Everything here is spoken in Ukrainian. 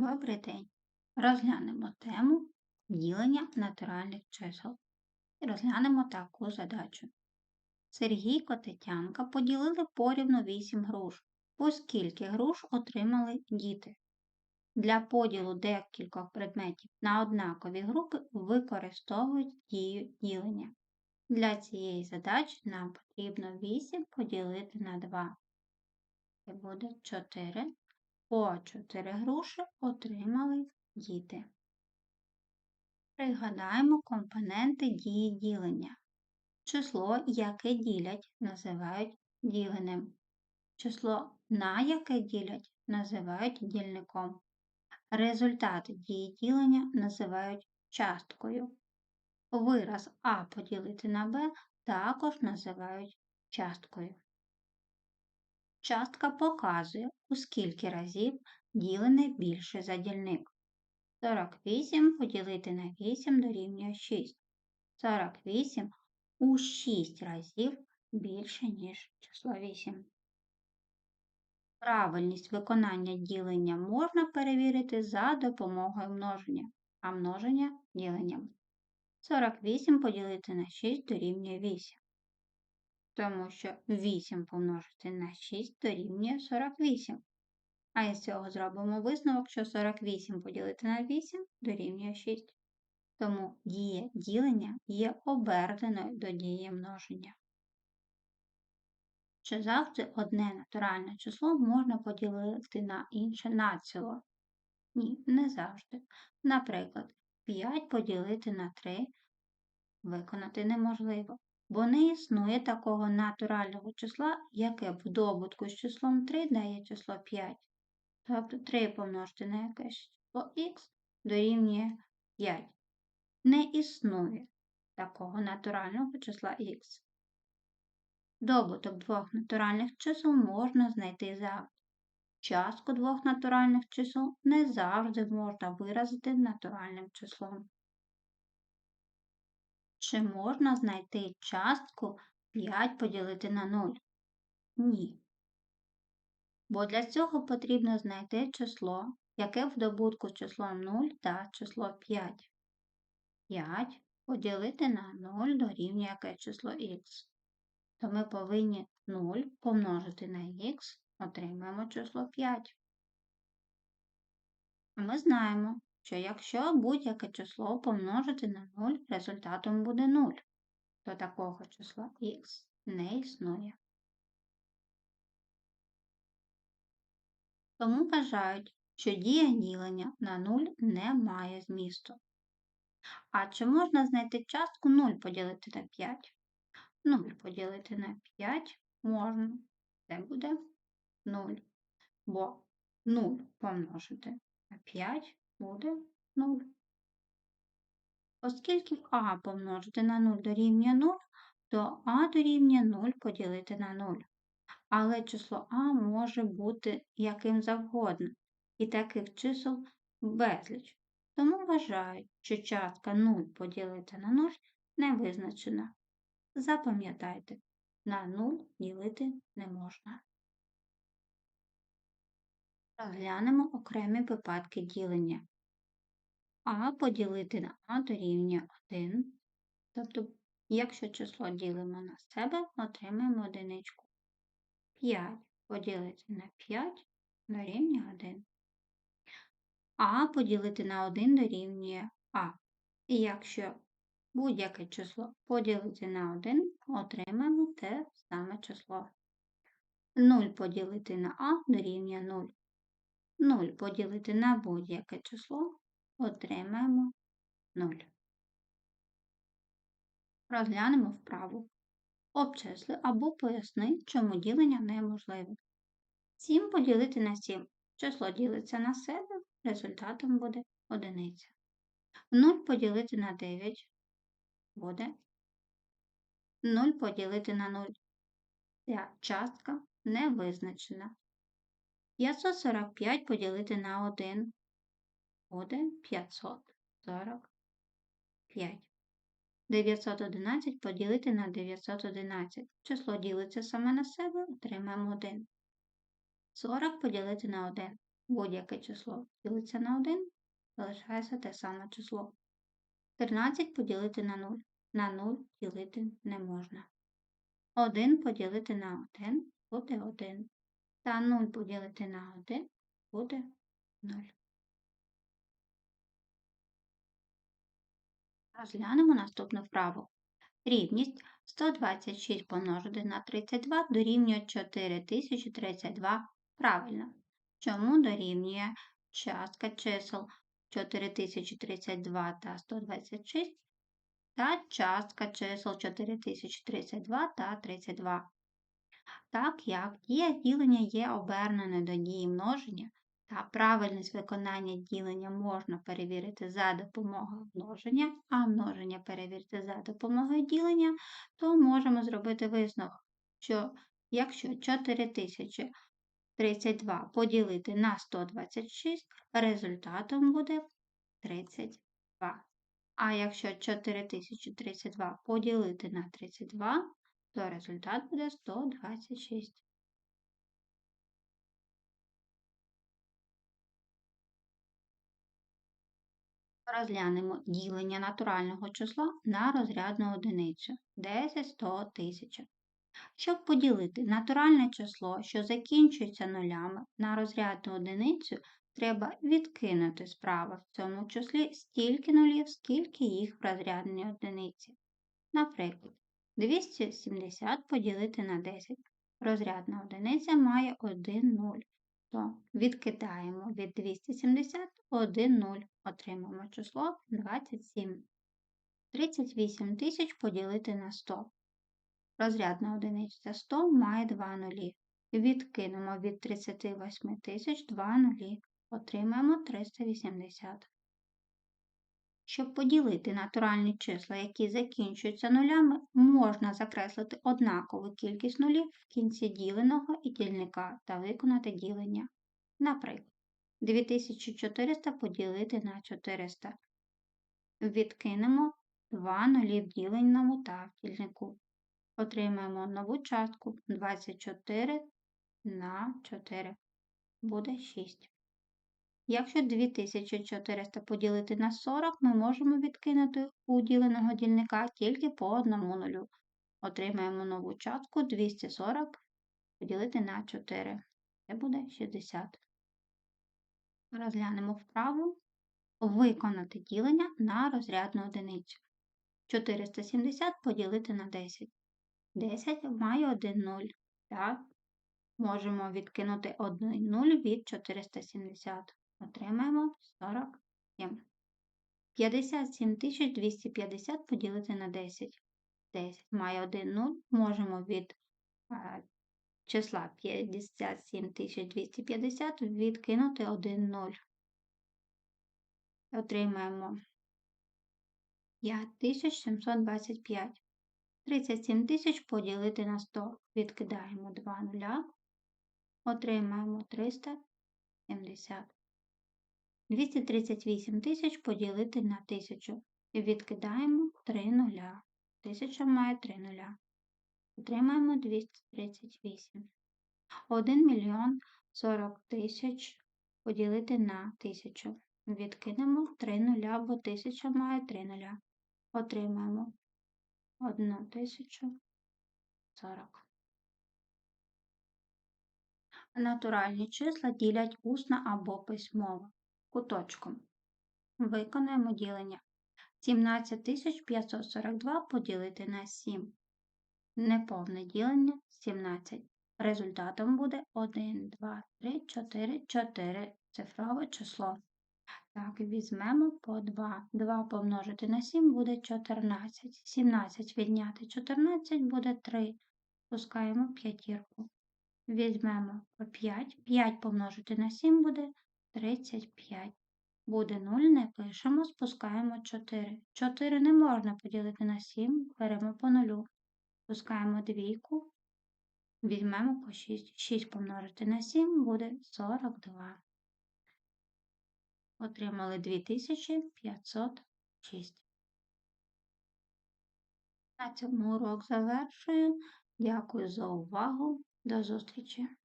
Добрий день! Розглянемо тему ділення натуральних чисел. І розглянемо таку задачу. Сергійко Тетянка поділили порівну 8 груш. Оскільки груш отримали діти. Для поділу декількох предметів на однакові групи використовують дію ділення. Для цієї задачі нам потрібно 8 поділити на 2. Це буде 4 по 4 груші отримали діти. Пригадаємо компоненти дії ділення. Число, яке ділять, називають діленим. Число, на яке ділять, називають дільником. Результат дії ділення називають часткою. Вираз А поділити на Б також називають часткою. Частка показує, у скільки разів ділене більше за дільник. 48 поділити на 8 дорівнює 6. 48 у 6 разів більше, ніж число 8. Правильність виконання ділення можна перевірити за допомогою множення, а множення діленням. 48 поділити на 6 дорівнює 8 тому що 8 помножити на 6 дорівнює 48. А із цього зробимо висновок, що 48 поділити на 8 дорівнює 6. Тому дія ділення є оберненою до дії множення. Чи завжди одне натуральне число можна поділити на інше націло? Ні, не завжди. Наприклад, 5 поділити на 3 виконати неможливо бо не існує такого натурального числа, яке в добутку з числом 3 дає число 5. Тобто 3 помножити на якесь число х дорівнює 5. Не існує такого натурального числа х. Добуток двох натуральних чисел можна знайти завжди. Частку двох натуральних чисел не завжди можна виразити натуральним числом. Чи можна знайти частку 5 поділити на 0? Ні. Бо для цього потрібно знайти число, яке в добутку числом 0 та число 5. 5 поділити на 0 дорівнює яке число х. То ми повинні 0 помножити на х, отримаємо число 5. Ми знаємо, що якщо будь-яке число помножити на 0, результатом буде 0, то такого числа х не існує. Тому вважають, що дія ділення на 0 не має змісту. А чи можна знайти частку 0 поділити на 5? 0 поділити на 5 можна. Це буде 0. Бо 0 помножити на 5 буде 0. Оскільки А помножити на 0 дорівнює 0, то А дорівнює 0 поділити на 0. Але число А може бути яким завгодно, і таких чисел безліч. Тому вважають, що частка 0 поділити на 0 не визначена. Запам'ятайте, на 0 ділити не можна. Розглянемо окремі випадки ділення. А поділити на А дорівнює 1. Тобто, якщо число ділимо на себе, отримаємо одиничку. 5 поділити на 5 дорівнює 1. А поділити на 1 дорівнює А. І якщо будь-яке число поділити на 1, отримаємо те саме число. 0 поділити на А дорівнює 0. 0 поділити на будь-яке число отримаємо 0. Розглянемо вправу. Обчисли або поясни, чому ділення неможливе. 7 поділити на 7. Число ділиться на себе, результатом буде одиниця. 0 поділити на 9 буде 0 поділити на 0. Ця частка не визначена. 545 поділити на 1 буде 545. 911 поділити на 911. Число ділиться саме на себе, отримаємо 1. 40 поділити на 1. Будь-яке число ділиться на 1, залишається те саме число. 13 поділити на 0. На 0 ділити не можна. 1 поділити на 1 буде 1. Та 0 поділити на 1 буде 0. Розглянемо наступну вправу. Рівність 126 помножити на 32 дорівнює 4032 правильно. Чому дорівнює частка чисел 4032 та 126 та частка чисел 4032 та 32. Так як дія ділення є оберненою до дії множення, та правильність виконання ділення можна перевірити за допомогою множення, а множення перевірити за допомогою ділення, то можемо зробити висновок, що якщо 4032 поділити на 126, результатом буде 32. А якщо 4032 поділити на 32, то результат буде 126. Розглянемо ділення натурального числа на розрядну одиницю 10, 100, 1000. Щоб поділити натуральне число, що закінчується нулями на розрядну одиницю, треба відкинути справа в цьому числі стільки нулів, скільки їх в розрядній одиниці. Наприклад, 270 поділити на 10. Розрядна одиниця має 1 0. То відкидаємо від 270 1 0. Отримаємо число 27. 38 тисяч поділити на 100. Розрядна одиниця 100 має 2 нулі. Відкинемо від 38 тисяч 2 нулі. Отримаємо 380. Щоб поділити натуральні числа, які закінчуються нулями, можна закреслити однакову кількість нулів в кінці діленого і дільника та виконати ділення. Наприклад, 2400 поділити на 400. Відкинемо 2 нулі в діленому та в дільнику. Отримаємо нову частку 24 на 4. Буде 6. Якщо 2400 поділити на 40, ми можемо відкинути у діленого дільника тільки по одному нулю. Отримаємо нову частку 240 поділити на 4. Це буде 60. Розглянемо вправу виконати ділення на розрядну одиницю. 470 поділити на 10. 10 має 1 0. Так, можемо відкинути 1 0 від 470. Отримаємо 47. 57 250 поділити на 10. 10 має 1 0. Можемо від а, числа 57 250 відкинути 1 0. Отримаємо 5725. 37 тисяч поділити на 100. Відкидаємо 2 нуля. Отримаємо 370. 238 тисяч поділити на 1000. Відкидаємо 3 нуля. 1000 має 3 нуля. Отримаємо 238. 1 мільйон 40 тисяч поділити на 1000. Відкинемо 3 нуля, бо 1000 має 3 нуля. Отримаємо 1 тисячу 40. Натуральні числа ділять усно або письмово куточком. Виконаємо ділення. 17542 поділити на 7. Неповне ділення 17. Результатом буде 1, 2, 3, 4, 4 цифрове число. Так, візьмемо по 2. 2 помножити на 7 буде 14. 17 відняти 14 буде 3. Пускаємо п'ятірку. Візьмемо по 5. 5 помножити на 7 буде 35. Буде 0, не пишемо, спускаємо 4. 4 не можна поділити на 7, беремо по 0. Спускаємо двійку, візьмемо по 6. 6 помножити на 7 буде 42. Отримали 2506. На цьому урок завершую. Дякую за увагу. До зустрічі!